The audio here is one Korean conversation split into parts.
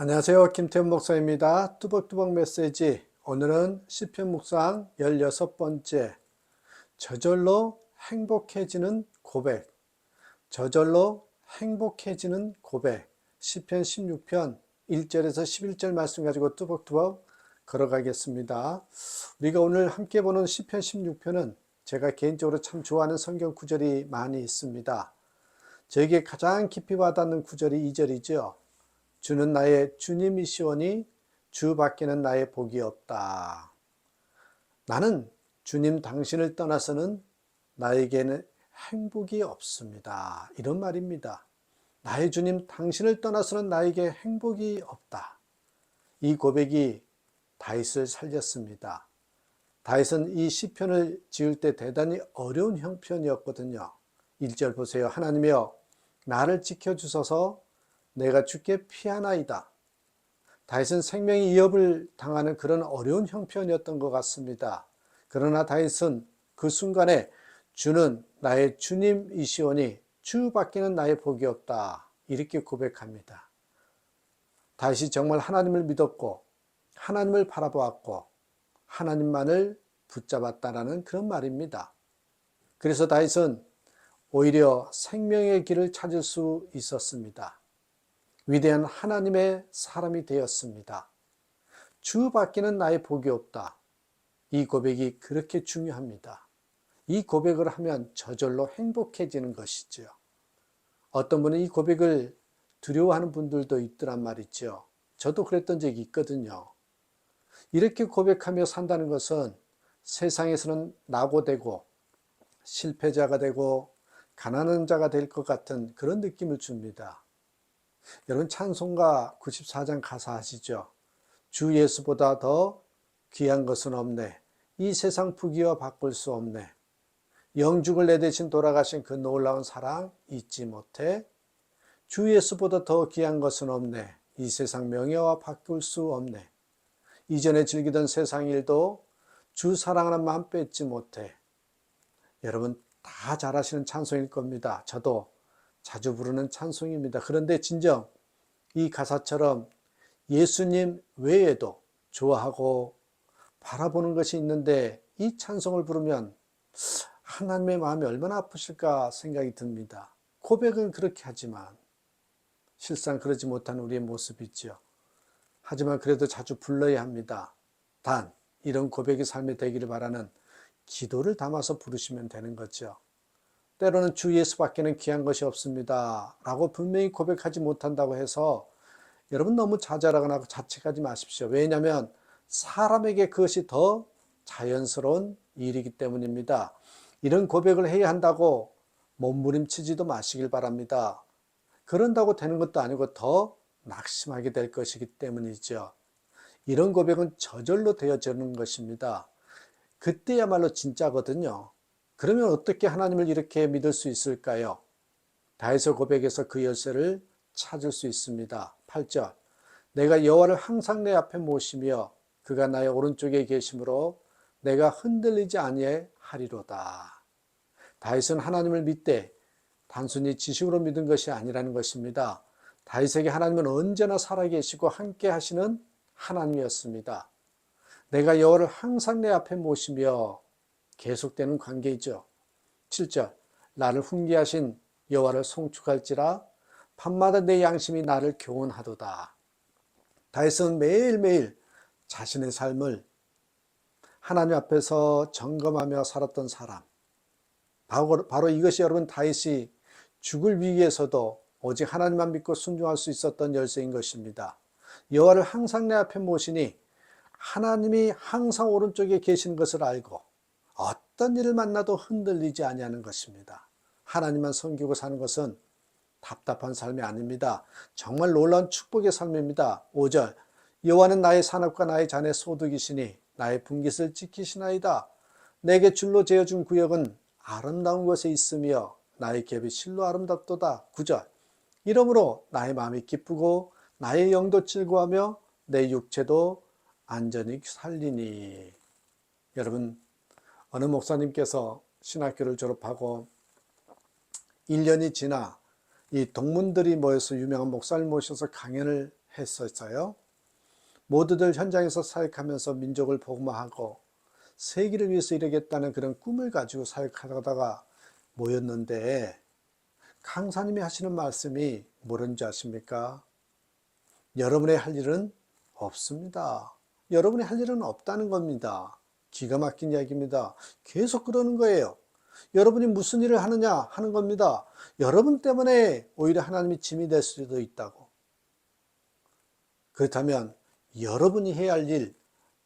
안녕하세요. 김태훈 목사입니다. 뚜벅뚜벅 메시지. 오늘은 시편 묵상 16번째. 저절로 행복해지는 고백. 저절로 행복해지는 고백. 시편 16편 1절에서 11절 말씀 가지고 뚜벅뚜벅 걸어가겠습니다. 우리가 오늘 함께 보는 시편 16편은 제가 개인적으로 참 좋아하는 성경 구절이 많이 있습니다. 저에게 가장 깊이 와닿는 구절이 2절이죠. 주는 나의 주님이시오니 주 밖에는 나의 복이 없다. 나는 주님 당신을 떠나서는 나에게는 행복이 없습니다. 이런 말입니다. 나의 주님 당신을 떠나서는 나에게 행복이 없다. 이 고백이 다윗을 살렸습니다. 다윗은 이 시편을 지을 때 대단히 어려운 형편이었거든요. 1절 보세요. 하나님이여 나를 지켜 주소서 내가 주께 피하나이다. 다윗은 생명이 위협을 당하는 그런 어려운 형편이었던 것 같습니다. 그러나 다윗은 그 순간에 주는 나의 주님이시오니 주 밖에는 나의 복이 없다. 이렇게 고백합니다. 다윗이 정말 하나님을 믿었고 하나님을 바라보았고 하나님만을 붙잡았다라는 그런 말입니다. 그래서 다윗은 오히려 생명의 길을 찾을 수 있었습니다. 위대한 하나님의 사람이 되었습니다. 주 밖에는 나의 복이 없다. 이 고백이 그렇게 중요합니다. 이 고백을 하면 저절로 행복해지는 것이죠. 어떤 분은 이 고백을 두려워하는 분들도 있더란 말이죠. 저도 그랬던 적이 있거든요. 이렇게 고백하며 산다는 것은 세상에서는 낙오되고 실패자가 되고 가난한 자가 될 것 같은 그런 느낌을 줍니다. 여러분 찬송가 94장 가사 아시죠? 주 예수보다 더 귀한 것은 없네. 이 세상 부귀와 바꿀 수 없네. 영죽을 내 대신 돌아가신 그 놀라운 사랑 잊지 못해. 주 예수보다 더 귀한 것은 없네. 이 세상 명예와 바꿀 수 없네. 이전에 즐기던 세상 일도 주 사랑하는 마음 뺏지 못해. 여러분 다 잘하시는 찬송일 겁니다. 저도 자주 부르는 찬송입니다. 그런데 진정 이 가사처럼 예수님 외에도 좋아하고 바라보는 것이 있는데 이 찬송을 부르면 하나님의 마음이 얼마나 아프실까 생각이 듭니다. 고백은 그렇게 하지만 실상 그러지 못한 우리의 모습이죠. 하지만 그래도 자주 불러야 합니다. 단 이런 고백의 삶이 되기를 바라는 기도를 담아서 부르시면 되는 거죠. 때로는 주 예수밖에는 귀한 것이 없습니다. 라고 분명히 고백하지 못한다고 해서 여러분 너무 자잘하거나 자책하지 마십시오. 왜냐하면 사람에게 그것이 더 자연스러운 일이기 때문입니다. 이런 고백을 해야 한다고 몸부림치지도 마시길 바랍니다. 그런다고 되는 것도 아니고 더 낙심하게 될 것이기 때문이죠. 이런 고백은 저절로 되어지는 것입니다. 그때야말로 진짜거든요. 그러면 어떻게 하나님을 이렇게 믿을 수 있을까요? 다윗의 고백에서 그 열쇠를 찾을 수 있습니다. 8절 내가 여호와를 항상 내 앞에 모시며 그가 나의 오른쪽에 계심으로 내가 흔들리지 아니하리로다. 다윗은 하나님을 믿되 단순히 지식으로 믿은 것이 아니라는 것입니다. 다윗에게 하나님은 언제나 살아계시고 함께 하시는 하나님이었습니다. 내가 여호와를 항상 내 앞에 모시며 계속되는 관계이죠. 7절 나를 훈계하신 여호와를 송축할지라 밤마다 내 양심이 나를 교훈하도다. 다윗은 매일매일 자신의 삶을 하나님 앞에서 점검하며 살았던 사람. 바로, 바로 이것이 여러분 다윗이 죽을 위기에서도 오직 하나님만 믿고 순종할 수 있었던 열쇠인 것입니다. 여호와를 항상 내 앞에 모시니 하나님이 항상 오른쪽에 계신 것을 알고 어떤 일을 만나도 흔들리지 아니하는 것입니다. 하나님만 섬기고 사는 것은 답답한 삶이 아닙니다. 정말 놀라운 축복의 삶입니다. 5절 여호와는 나의 산업과 나의 잔의 소득이시니 나의 분깃을 지키시나이다. 내게 줄로 재어준 구역은 아름다운 곳에 있으며 나의 갭이 실로 아름답도다. 9절 이러므로 나의 마음이 기쁘고 나의 영도 즐거하며 내 육체도 안전히 살리니 여러분 어느 목사님께서 신학교를 졸업하고 1년이 지나 이 동문들이 모여서 유명한 목사를 모셔서 강연을 했었어요. 모두들 현장에서 사역하면서 민족을 복음화하고 세계를 위해서 일하겠다는 그런 꿈을 가지고 사역하다가 모였는데 강사님이 하시는 말씀이 뭐런지 아십니까? 여러분의 할 일은 없습니다. 여러분이 할 일은 없다는 겁니다. 기가 막힌 이야기입니다. 계속 그러는 거예요. 여러분이 무슨 일을 하느냐 하는 겁니다. 여러분 때문에 오히려 하나님이 짐이 될 수도 있다고. 그렇다면 여러분이 해야 할 일,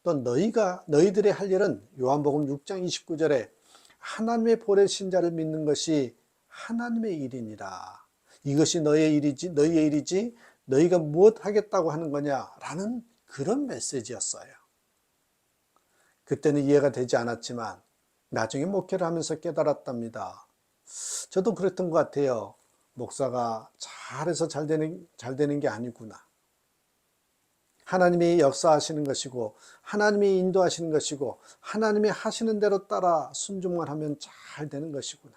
또 너희가 너희들의 할 일은 요한복음 6장 29절에 하나님의 보내신 자를 믿는 것이 하나님의 일이니라. 이것이 너의 일이지 너희의 일이지 너희가 무엇 하겠다고 하는 거냐 라는 그런 메시지였어요. 그때는 이해가 되지 않았지만 나중에 목회를 하면서 깨달았답니다. 저도 그랬던 것 같아요. 목사가 잘해서 잘 되는, 잘 되는 게 아니구나. 하나님이 역사하시는 것이고, 하나님이 인도하시는 것이고, 하나님이 하시는 대로 따라 순종만 하면 잘 되는 것이구나.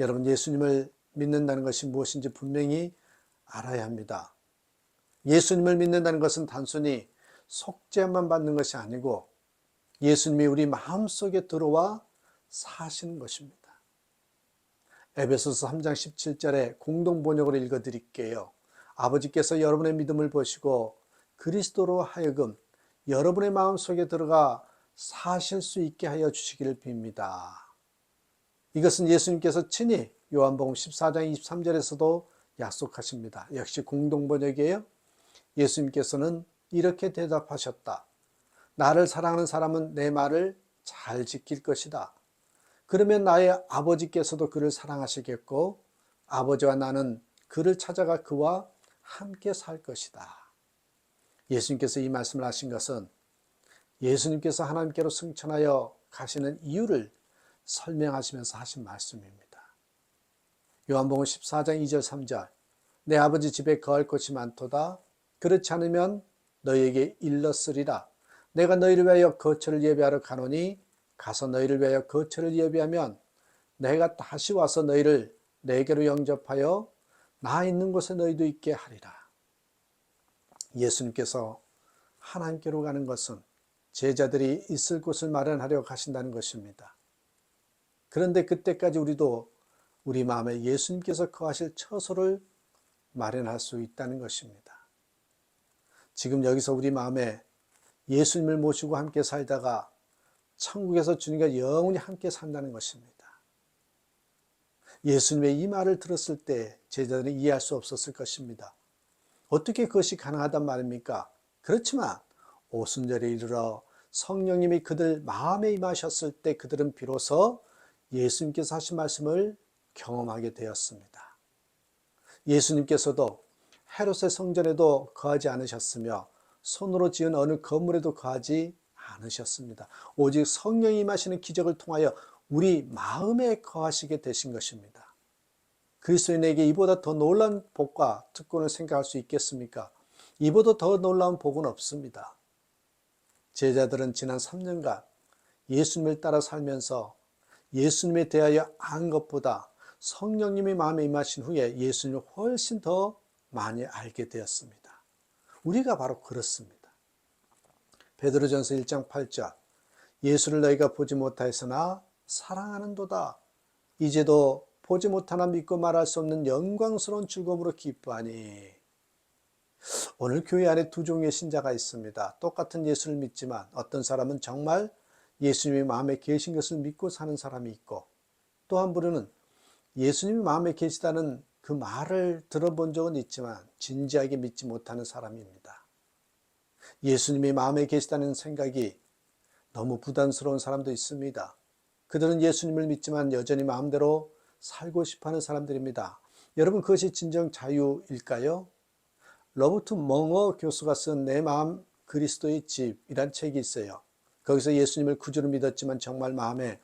여러분, 예수님을 믿는다는 것이 무엇인지 분명히 알아야 합니다. 예수님을 믿는다는 것은 단순히 속죄만 받는 것이 아니고 예수님이 우리 마음속에 들어와 사시는 것입니다. 에베소서 3장 17절에 공동 번역으로 읽어 드릴게요. 아버지께서 여러분의 믿음을 보시고 그리스도로 하여금 여러분의 마음속에 들어가 사실 수 있게 하여 주시기를 빕니다. 이것은 예수님께서 친히 요한복음 14장 23절에서도 약속하십니다. 역시 공동 번역이에요. 예수님께서는 이렇게 대답하셨다. 나를 사랑하는 사람은 내 말을 잘 지킬 것이다. 그러면 나의 아버지께서도 그를 사랑하시겠고 아버지와 나는 그를 찾아가 그와 함께 살 것이다. 예수님께서 이 말씀을 하신 것은 예수님께서 하나님께로 승천하여 가시는 이유를 설명하시면서 하신 말씀입니다. 요한복음 14장 2절 3절 내 아버지 집에 거할 곳이 많도다 그렇지 않으면 너희에게 일렀으리라 내가 너희를 위하여 거처를 예비하러 가노니 가서 너희를 위하여 거처를 예비하면 내가 다시 와서 너희를 내게로 영접하여 나 있는 곳에 너희도 있게 하리라. 예수님께서 하나님께로 가는 것은 제자들이 있을 곳을 마련하려 가신다는 것입니다. 그런데 그때까지 우리도 우리 마음에 예수님께서 거하실 처소를 마련할 수 있다는 것입니다. 지금 여기서 우리 마음에 예수님을 모시고 함께 살다가 천국에서 주님과 영원히 함께 산다는 것입니다. 예수님의 이 말을 들었을 때 제자들은 이해할 수 없었을 것입니다. 어떻게 그것이 가능하단 말입니까? 그렇지만 오순절에 이르러 성령님이 그들 마음에 임하셨을 때 그들은 비로소 예수님께서 하신 말씀을 경험하게 되었습니다. 예수님께서도 헤롯의 성전에도 거하지 않으셨으며 손으로 지은 어느 건물에도 거하지 않으셨습니다. 오직 성령이 임하시는 기적을 통하여 우리 마음에 거하시게 되신 것입니다. 그리스도인에게 이보다 더 놀라운 복과 특권을 생각할 수 있겠습니까? 이보다 더 놀라운 복은 없습니다. 제자들은 지난 3년간 예수님을 따라 살면서 예수님에 대하여 안 것보다 성령님의 마음에 임하신 후에 예수님을 훨씬 더 많이 알게 되었습니다. 우리가 바로 그렇습니다. 베드로전서 1장 8절 예수를 너희가 보지 못하였으나 사랑하는도다. 이제도 보지 못하나 믿고 말할 수 없는 영광스러운 즐거움으로 기뻐하니 오늘 교회 안에 두 종류의 신자가 있습니다. 똑같은 예수를 믿지만 어떤 사람은 정말 예수님이 마음에 계신 것을 믿고 사는 사람이 있고 또 한 부류는 예수님이 마음에 계시다는 그 말을 들어본 적은 있지만 진지하게 믿지 못하는 사람입니다. 예수님이 마음에 계시다는 생각이 너무 부담스러운 사람도 있습니다. 그들은 예수님을 믿지만 여전히 마음대로 살고 싶어 하는 사람들입니다. 여러분, 그것이 진정 자유일까요? 러버트 멍어 교수가 쓴 내 마음 그리스도의 집이란 책이 있어요. 거기서 예수님을 구주로 믿었지만 정말 마음에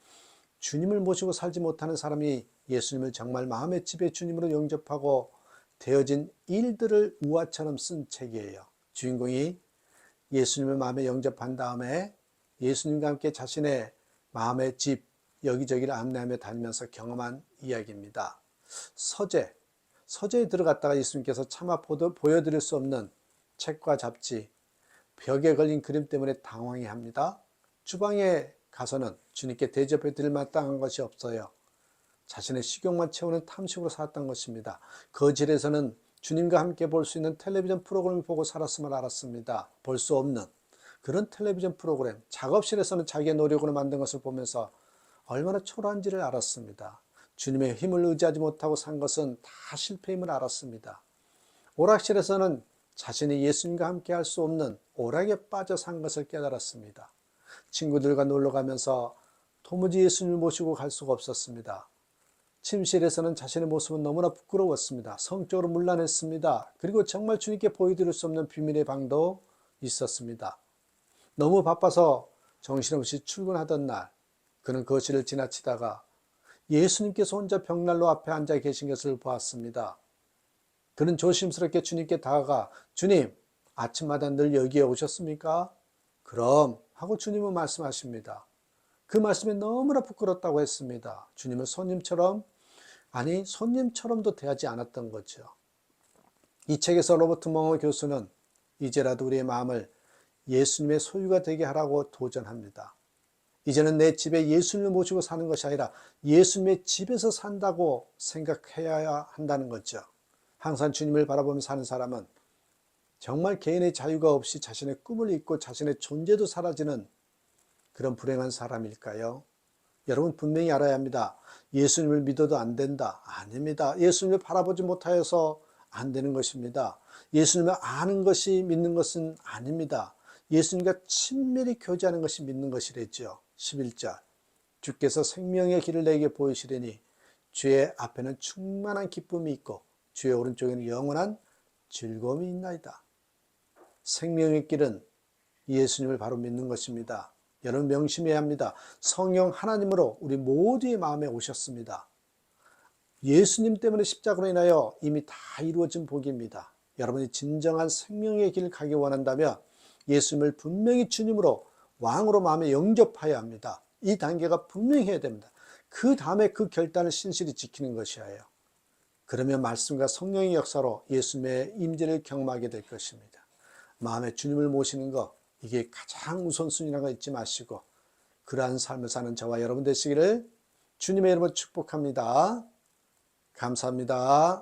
주님을 모시고 살지 못하는 사람이 예수님을 정말 마음의 집에 주님으로 영접하고 되어진 일들을 우화처럼 쓴 책이에요. 주인공이 예수님을 마음에 영접한 다음에 예수님과 함께 자신의 마음의 집 여기저기를 안내하며 다니면서 경험한 이야기입니다. 서재, 서재에 들어갔다가 예수님께서 차마 보여드릴 수 없는 책과 잡지, 벽에 걸린 그림 때문에 당황해 합니다. 주방에 가서는 주님께 대접해 드릴 마땅한 것이 없어요. 자신의 식욕만 채우는 탐식으로 살았던 것입니다. 거실에서는 주님과 함께 볼 수 있는 텔레비전 프로그램을 보고 살았음을 알았습니다. 볼 수 없는 그런 텔레비전 프로그램, 작업실에서는 자기의 노력으로 만든 것을 보면서 얼마나 초라한지를 알았습니다. 주님의 힘을 의지하지 못하고 산 것은 다 실패임을 알았습니다. 오락실에서는 자신이 예수님과 함께 할 수 없는 오락에 빠져 산 것을 깨달았습니다. 친구들과 놀러 가면서 도무지 예수님을 모시고 갈 수가 없었습니다. 침실에서는 자신의 모습은 너무나 부끄러웠습니다. 성적으로 문란했습니다. 그리고 정말 주님께 보여드릴 수 없는 비밀의 방도 있었습니다. 너무 바빠서 정신없이 출근하던 날, 그는 거실을 지나치다가 예수님께서 혼자 벽난로 앞에 앉아 계신 것을 보았습니다. 그는 조심스럽게 주님께 다가가 주님, 아침마다 늘 여기에 오셨습니까? 그럼 하고 주님은 말씀하십니다. 그 말씀이 너무나 부끄럽다고 했습니다. 주님은 손님처럼 아니 손님처럼도 대하지 않았던 거죠. 이 책에서 로버트 멍어 교수는 이제라도 우리의 마음을 예수님의 소유가 되게 하라고 도전합니다. 이제는 내 집에 예수님을 모시고 사는 것이 아니라 예수님의 집에서 산다고 생각해야 한다는 거죠. 항상 주님을 바라보며 사는 사람은 정말 개인의 자유가 없이 자신의 꿈을 잊고 자신의 존재도 사라지는 그런 불행한 사람일까요? 여러분 분명히 알아야 합니다. 예수님을 믿어도 안 된다. 아닙니다. 예수님을 바라보지 못하여서 안 되는 것입니다. 예수님을 아는 것이 믿는 것은 아닙니다. 예수님과 친밀히 교제하는 것이 믿는 것이랬죠. 11절. 주께서 생명의 길을 내게 보이시려니 주의 앞에는 충만한 기쁨이 있고 주의 오른쪽에는 영원한 즐거움이 있나이다. 생명의 길은 예수님을 바로 믿는 것입니다. 여러분 명심해야 합니다. 성령 하나님으로 우리 모두의 마음에 오셨습니다. 예수님 때문에 십자가로 인하여 이미 다 이루어진 복입니다. 여러분이 진정한 생명의 길을 가기 원한다면 예수님을 분명히 주님으로 왕으로 마음에 영접하여야 합니다. 이 단계가 분명히 해야 됩니다. 그 다음에 그 결단을 신실히 지키는 것이에요. 그러면 말씀과 성령의 역사로 예수님의 임재를 경험하게 될 것입니다. 마음에 주님을 모시는 것 이게 가장 우선순위라는 거 잊지 마시고 그러한 삶을 사는 저와 여러분 되시기를 주님의 이름으로 축복합니다. 감사합니다.